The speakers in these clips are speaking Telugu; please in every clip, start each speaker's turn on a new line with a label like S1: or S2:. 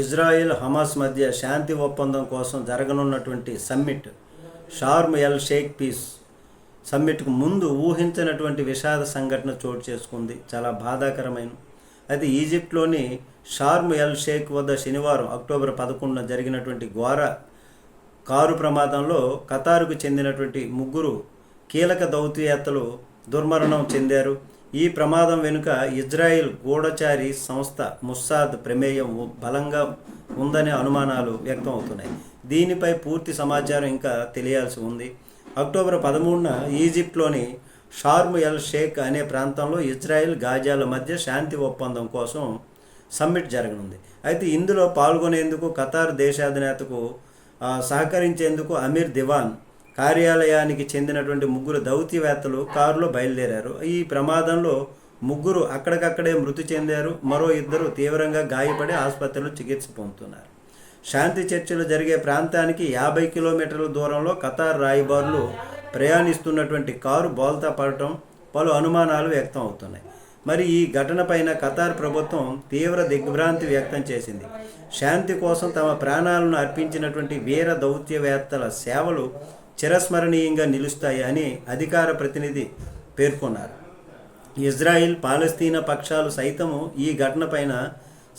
S1: ఇజ్రాయెల్ హమాస్ మధ్య శాంతి ఒప్పందం కోసం జరగనున్నటువంటి summit Sharm el Sheikh peace సమ్మిట్కు ముందు ఊహించినటువంటి విషాద సంఘటన చోటు చేసుకుంది. చాలా బాధాకరమైన అయితే ఈజిప్ట్లోని షార్మ్ ఎల్ షేక్ వద్ద శనివారం అక్టోబర్ పదకొండున జరిగినటువంటి ఘోర కారు ప్రమాదంలో ఖతారుకు చెందినటువంటి ముగ్గురు కీలక దౌత్యవేత్తలు దుర్మరణం చెందారు. ఈ ప్రమాదం వెనుక ఇజ్రాయిల్ గూఢచారి సంస్థ ముస్సాద్ ప్రమేయం బలంగా ఉందనే అనుమానాలు వ్యక్తం అవుతున్నాయి దీనిపై పూర్తి సమాచారం ఇంకా తెలియాల్సి ఉంది. అక్టోబర్ పదమూడున ఈజిప్ట్లోని షార్మ్ ఎల్ షేక్ అనే ప్రాంతంలో ఇజ్రాయెల్ గాజాల మధ్య శాంతి ఒప్పందం కోసం సమ్మిట్ జరగనుంది. అయితే ఇందులో పాల్గొనేందుకు ఖతార్ దేశాధినేతకు సహకరించేందుకు అమీర్ దివాన్ కార్యాలయానికి చెందినటువంటి ముగ్గురు దౌత్యవేత్తలు కారులో బయలుదేరారు. ఈ ప్రమాదంలో ముగ్గురు అక్కడికక్కడే మృతి చెందారు. మరో ఇద్దరు తీవ్రంగా గాయపడి ఆసుపత్రిలో చికిత్స పొందుతున్నారు. శాంతి చర్చలు జరిగే ప్రాంతానికి యాభై కిలోమీటర్ల దూరంలో ఖతార్ రాయబారులు ప్రయాణిస్తున్నటువంటి కారు బోల్తా పడటం పలు అనుమానాలు వ్యక్తం అవుతున్నాయి మరి ఈ ఘటనపైన ఖతార్ ప్రభుత్వం తీవ్ర దిగ్భ్రాంతి వ్యక్తం చేసింది. శాంతి కోసం తమ ప్రాణాలను అర్పించినటువంటి వీర దౌత్యవేత్తల సేవలు చిరస్మరణీయంగా నిలుస్తాయి అని అధికార ప్రతినిధి పేర్కొన్నారు. ఇజ్రాయిల్ పాలస్తీనా పక్షాలు సైతము ఈ ఘటనపైన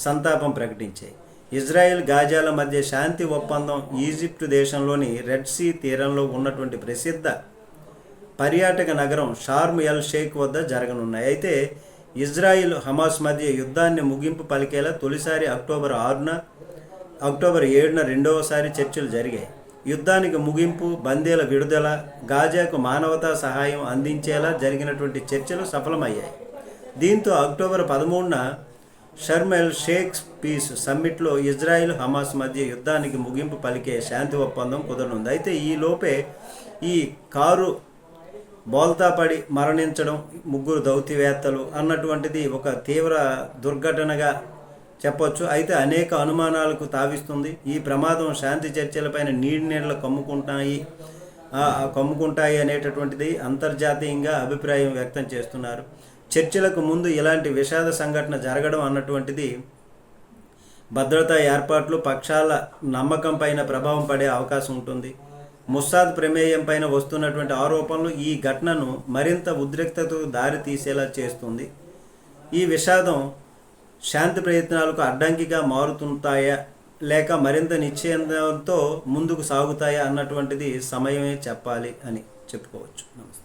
S1: సంతాపం ప్రకటించాయి. ఇజ్రాయెల్ గాజాల మధ్య శాంతి ఒప్పందం ఈజిప్టు దేశంలోని రెడ్ సీ తీరంలో ఉన్నటువంటి ప్రసిద్ధ పర్యాటక నగరం షార్మ్ ఎల్ షేక్ వద్ద జరగనున్నాయి. అయితే ఇజ్రాయిల్ హమాస్ మధ్య యుద్ధాన్ని ముగింపు పలికేలా తొలిసారి అక్టోబర్ ఆరున అక్టోబర్ ఏడున రెండవసారి చర్చలు జరిగాయి. యుద్ధానికి ముగింపు బందీల విడుదల గాజాకు మానవతా సహాయం అందించేలా జరిగినటువంటి చర్చలు సఫలమయ్యాయి. దీంతో అక్టోబర్ పదమూడున షర్మెల్ షేక్స్ పీస్ సమ్మిట్లో ఇజ్రాయిల్ హమాస్ మధ్య యుద్ధానికి ముగింపు పలికే శాంతి ఒప్పందం కుదరనుంది. అయితే ఈ లోపే ఈ కారు బోల్తాపడి మరణించడం ముగ్గురు దౌత్యవేత్తలు అన్నటువంటిది ఒక తీవ్ర దుర్ఘటనగా చెప్పొచ్చు. అయితే అనేక అనుమానాలకు తావిస్తుంది. ఈ ప్రమాదం శాంతి చర్చలపైన నీటి నీడలు కమ్ముకుంటాయి కమ్ముకుంటాయి అనేటటువంటిది అంతర్జాతీయంగా అభిప్రాయం వ్యక్తం చేస్తున్నారు. చర్చలకు ముందు ఇలాంటి విషాద సంఘటన జరగడం అన్నటువంటిది భద్రతా ఏర్పాట్లు పక్షాల నమ్మకం పైన ప్రభావం పడే అవకాశం ఉంటుంది. ముస్సాద్ ప్రమేయం పైన వస్తున్నటువంటి ఆరోపణలు ఈ ఘటనను మరింత ఉద్రిక్తతకు దారి తీసేలా చేస్తుంది. ఈ విషాదం శాంతి ప్రయత్నాలకు అడ్డంకిగా మారుతుంటాయా? లేక మరింత నిశ్చయంతో ముందుకు సాగుతాయా? అన్నటువంటిది సమయమే చెప్పాలి అని చెప్పుకోవచ్చు. నమస్తే.